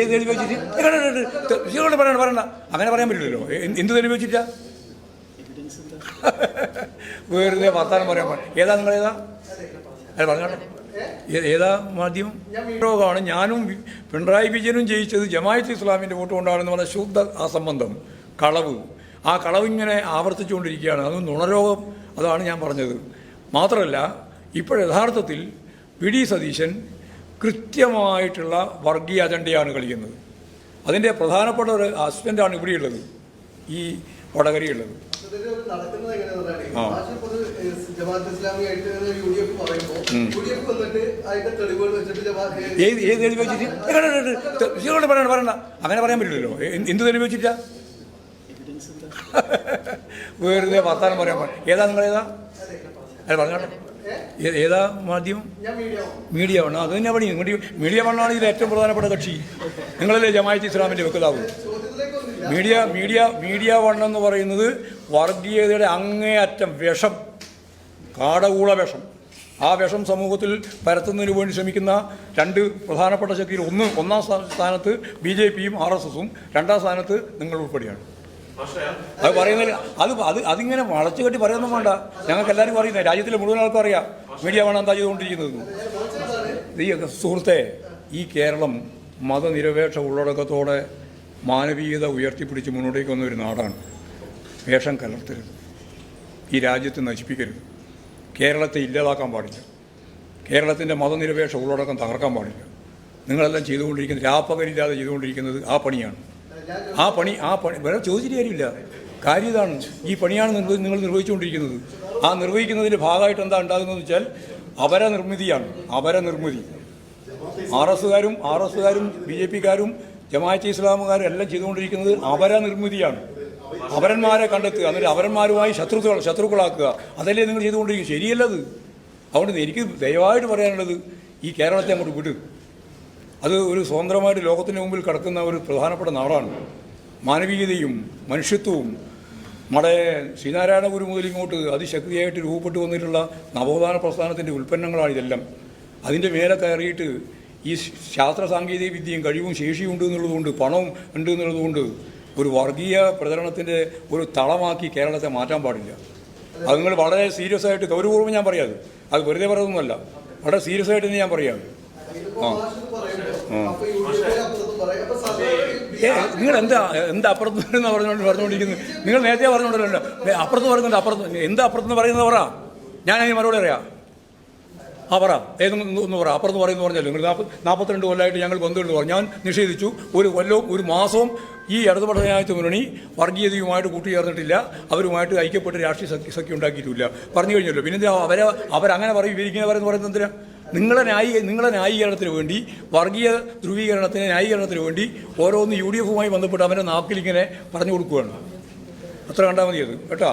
ഏത് തെളിവ് വെച്ചിട്ട്? ശരിയോട് പറയണ്ട പറയണ്ട. അങ്ങനെ പറയാൻ പറ്റില്ലല്ലോ. എന്ത് തെളിവ് വെച്ചിട്ടാ? വേറെ വർത്താനം പറയാൻ പാടില്ല. ഏതാ നിങ്ങൾ ഏതാ? അല്ല പറഞ്ഞോട്ടെ ഏ- ഏതാ മാധ്യമം? രോഗമാണ്. ഞാനും പിണറായി വിജയനും ജയിച്ചത് ജമായത്ത് ഇസ്ലാമിന്റെ വോട്ട് കൊണ്ടാണെന്ന് പറഞ്ഞ ശുദ്ധ അസംബന്ധം കളവ്. ആ കളവ് ഇങ്ങനെ ആവർത്തിച്ചുകൊണ്ടിരിക്കുകയാണ്. അത് നുണരോഗം അതാണ് ഞാൻ പറഞ്ഞത്. മാത്രമല്ല ഇപ്പോൾ യഥാർത്ഥത്തിൽ വി ഡി സതീശൻ കൃത്യമായിട്ടുള്ള വർഗീയ അജണ്ടയാണ് കളിക്കുന്നത്. അതിന്റെ പ്രധാനപ്പെട്ട ഒരു ഹസ്ബൻഡാണ് ഇവിടെയുള്ളത്. ഈ വടകരയുള്ളത് ഏത് ഏത് തെളിവ് വെച്ചിട്ട്? പറയണ്ട പറയണ്ട. അങ്ങനെ പറയാൻ പറ്റില്ലല്ലോ. എന്ത് തെളിവ് വെച്ചിട്ടാ? വെറുതെ വർത്താനം പറയാൻ ഏതാ നിങ്ങൾ ഏതാ അല്ല പറഞ്ഞോട്ടെ. ഏതാ മാധ്യമം? മീഡിയ വണ്ണം വണ്ണ അത് തന്നെ പണി മീഡിയ വണ്ണമാണ് ഇതിൽ ഏറ്റവും പ്രധാനപ്പെട്ട കക്ഷി. നിങ്ങളല്ലേ ജമായത്ത് ഇസ്ലാമിന്റെ വെക്കുതാവ് മീഡിയ മീഡിയ മീഡിയ വണ്ണം എന്ന് പറയുന്നത് വർഗീയതയുടെ അങ്ങേയറ്റം വിഷം. കാടകൂള വിഷം. ആ വിഷം സമൂഹത്തിൽ പരത്തുന്നതിന് വേണ്ടി ശ്രമിക്കുന്ന രണ്ട് പ്രധാനപ്പെട്ട ശക്തിയിൽ ഒന്ന് ഒന്നാം സ്ഥാനത്ത് ബി ജെ പിയും ആർ എസ് എസും രണ്ടാം സ്ഥാനത്ത് നിങ്ങൾ ഉൾപ്പെടെയാണ്. അത് പറയുന്നില്ല അത് അത് അതിങ്ങനെ വളച്ചു കെട്ടി പറയുന്നൊന്നും വേണ്ട. ഞങ്ങൾക്ക് എല്ലാവരും അറിയുന്നത് രാജ്യത്തിലെ മുഴുവൻ ആൾക്കും അറിയാം. മീഡിയ വേണം എന്താ ചെയ്തുകൊണ്ടിരിക്കുന്നത് ഈ സുഹൃത്തെ ഈ കേരളം മതനിരപേക്ഷ ഉള്ളടക്കത്തോടെ മാനവീയത ഉയർത്തിപ്പിടിച്ച് മുന്നോട്ടേക്ക് വന്ന ഒരു നാടാണ്. വേഷം കലർത്തരുത്. ഈ രാജ്യത്തെ നശിപ്പിക്കരുത്. കേരളത്തെ ഇല്ലാതാക്കാൻ പാടില്ല. കേരളത്തിന്റെ മതനിരപേക്ഷ ഉള്ളടക്കം തകർക്കാൻ പാടില്ല. നിങ്ങളെല്ലാം ചെയ്തുകൊണ്ടിരിക്കുന്നത് രാപ്പകലില്ലാതെ ചെയ്തുകൊണ്ടിരിക്കുന്നത് ആ പണിയാണ്. ആ പണി ആ പണി വേറെ ചോദിച്ചിട്ട് കാര്യമില്ല. കാര്യം ഇതാണ് ഈ പണിയാണ് നിങ്ങൾ നിർവഹിച്ചുകൊണ്ടിരിക്കുന്നത്. ആ നിർവഹിക്കുന്നതിന്റെ ഭാഗമായിട്ട് എന്താ ഉണ്ടാകുന്നതെന്ന് വെച്ചാൽ അപര നിർമ്മിതിയാണ് അവരെ നിർമ്മിതി. ആർ എസ്സുകാരും ആർ എസ്സുകാരും ബി ജെ പിക്കാരും ജമാഅത്ത് ഇസ്ലാമുകാരും എല്ലാം ചെയ്തുകൊണ്ടിരിക്കുന്നത് അപര നിർമ്മിതിയാണ്. അപരന്മാരെ കണ്ടെത്തുക എന്നിട്ട് അവരന്മാരുമായി ശത്രുക്കൾ ശത്രുക്കളാക്കുക. അതല്ലേ നിങ്ങൾ ചെയ്തുകൊണ്ടിരിക്കുക ശരിയല്ലത്. അതുകൊണ്ട് എനിക്ക് ദയവായിട്ട് പറയാനുള്ളത് ഈ കേരളത്തെ അങ്ങോട്ട് വിട്. അത് ഒരു സ്വതന്ത്രമായിട്ട് ലോകത്തിന് മുമ്പിൽ കിടക്കുന്ന ഒരു പ്രധാനപ്പെട്ട നാടാണ്. മാനവികതയും മനുഷ്യത്വവും. നമ്മുടെ ശ്രീനാരായണ ഗുരു മുതൽ ഇങ്ങോട്ട് അതിശക്തിയായിട്ട് രൂപപ്പെട്ടു വന്നിട്ടുള്ള നവോത്ഥാന പ്രസ്ഥാനത്തിന്റെ ഉൽപ്പന്നങ്ങളാണ് ഇതെല്ലാം. അതിന്റെ മേലെ കയറിയിട്ട് ഈ ശാസ്ത്ര സാങ്കേതിക വിദ്യയും കഴിവും ശേഷിയും ഉണ്ട് എന്നുള്ളതുകൊണ്ട് പണവും ഉണ്ട് എന്നുള്ളതുകൊണ്ട് ഒരു വർഗീയ പ്രചരണത്തിന്റെ ഒരു തളമാക്കി കേരളത്തെ മാറ്റാൻ പാടില്ല. അത് നിങ്ങൾ വളരെ സീരിയസ് ആയിട്ട് ഗൗരവപൂർവം ഞാൻ പറയാത് അത്. വെറുതെ പറയുന്നതല്ല വളരെ സീരിയസ് ആയിട്ട് തന്നെ ഞാൻ പറയാം. ഇതിപ്പോ നിങ്ങൾ എന്താ എന്താ അപ്പുറത്ത് എന്ന് പറഞ്ഞുകൊണ്ട് പറഞ്ഞുകൊണ്ടിരിക്കുന്നത് നിങ്ങൾ നേരത്തെ പറഞ്ഞുകൊണ്ടല്ലോ അപ്പുറത്ത് പറയുന്നുണ്ട് അപ്പുറത്ത്. എന്താ അപ്പുറത്ത് പറയുന്നത് പറ. ഞാൻ അതിന് മറുപടി അറിയാം ആ പറ. ഏതൊന്നും ഒന്ന് പറ. അപ്പുറത്ത് പറയുന്നു പറഞ്ഞല്ലോ നിങ്ങൾ നാൽപ്പത് നാൽപ്പത്തിരണ്ട് കൊല്ലമായിട്ട് ഞങ്ങൾ ബന്ധുണ്ടെന്ന് പറഞ്ഞു. ഞാൻ നിഷേധിച്ചു. ഒരു കൊല്ലവും ഒരു മാസവും ഈ ഇടതുപക്ഷ ജനാധിപത്യ മുന്നണി വർഗീയതയുമായിട്ട് കൂട്ടുചേർന്നിട്ടില്ല അവരുമായിട്ട് ഐക്യപ്പെട്ട് രാഷ്ട്രീയ സഖ്യ സഖ്യം ഉണ്ടാക്കിയിട്ടില്ല. പറഞ്ഞു കഴിഞ്ഞല്ലോ. പിന്നെ അവരെ അവരങ്ങനെ പറയും ഇവരിങ്ങനെ പറയുന്നത് പറയുന്നത് എന്തിനാ? നിങ്ങളെ ന്യായീ നിങ്ങളെ ന്യായീകരണത്തിന് വേണ്ടി വർഗീയ ധ്രുവീകരണത്തിന് ന്യായീകരണത്തിന് വേണ്ടി ഓരോന്ന് യു ഡി എഫുമായി ബന്ധപ്പെട്ട് അവന്റെ നാക്കിലിങ്ങനെ പറഞ്ഞു കൊടുക്കുകയാണ്. അത്ര കണ്ടാൽ മതി അത് കേട്ടോ?